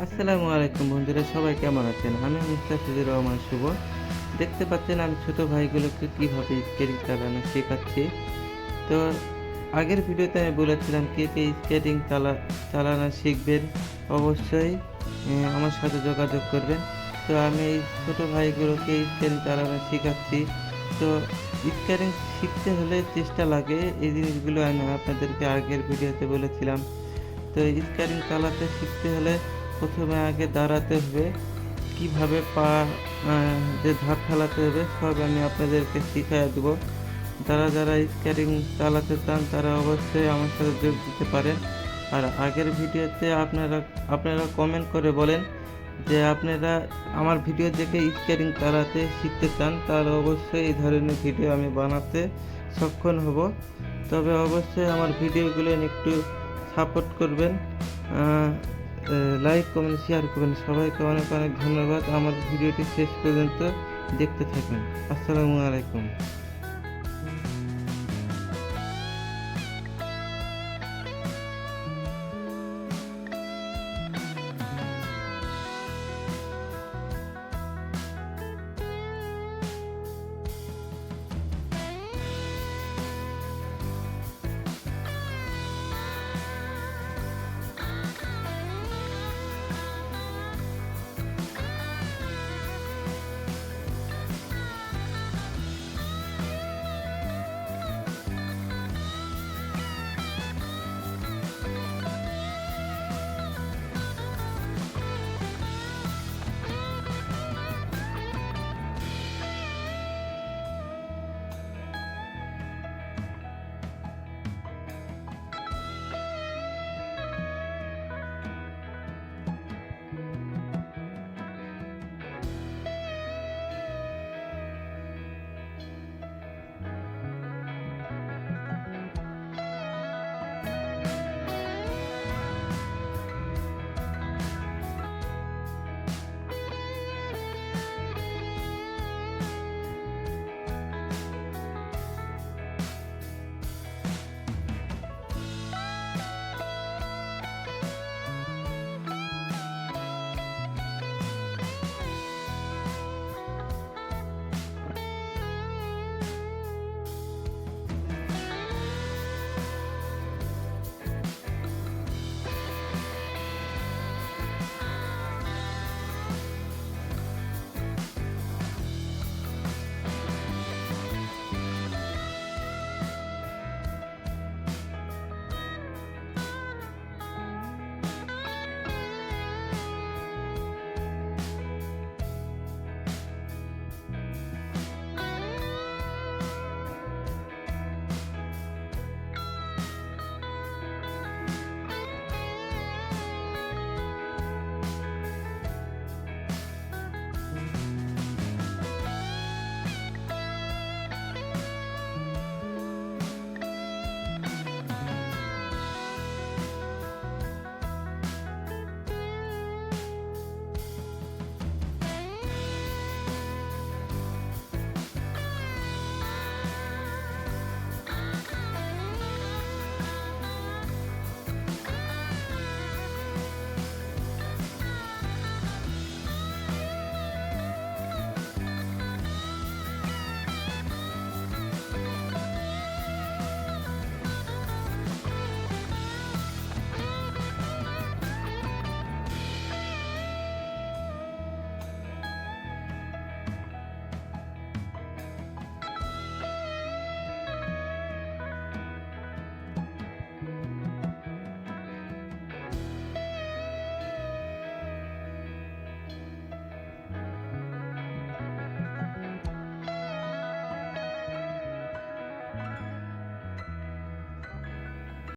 আসসালামু আলাইকুম বন্ধুরা, সবাই কেমন আছেন? আমি মুস্তাফিজুর রহমান শুভ। দেখতে পাচ্ছেন আমি ছোট ভাইগুলোকে কীভাবে স্কেটিং চালানো শেখাচ্ছি। তো আগের ভিডিওতে আমি বলেছিলাম কে কে স্কেটিং চালা, চালানো শিখবেন, অবশ্যই আমার সাথে যোগাযোগ করবেন। তো আমি এই ছোট ভাইগুলোকে স্কেটিং চালানো শেখাচ্ছি। তো স্কেটিং শিখতে হলে চেষ্টা লাগে, এই জিনিসগুলো আমি আপনাদেরকে আগের ভিডিওতে বলেছিলাম। তো স্কেটিং চালাতে শিখতে হলে প্রথমে আগে দাঁড়াতে হবে। কীভাবে পা যে ধাপ ফেলাতে হবে সব আমি আপনাদেরকে শিখিয়ে দেবো। যারা যারা স্কেটিং চালাতে চান, তারা অবশ্যই আমার সাথে যোগ দিতে পারেন। আর আগের ভিডিওতে আপনারা আপনারা কমেন্ট করে বলেন যে আপনারা আমার ভিডিও দেখে স্কেটিং চালাতে শিখতে চান, তাহলে অবশ্যই এই ধরনের ভিডিও আমি বানাতে সক্ষম হব। তবে অবশ্যই আমার ভিডিওগুলো একটু সাপোর্ট করবেন। লাইক কমেন্ট শেয়ার করবেন। সবাইকে অনেক অনেক ধন্যবাদ। আমার ভিডিওটি শেষ পর্যন্ত দেখতে থাকুন। আসসালামু আলাইকুম।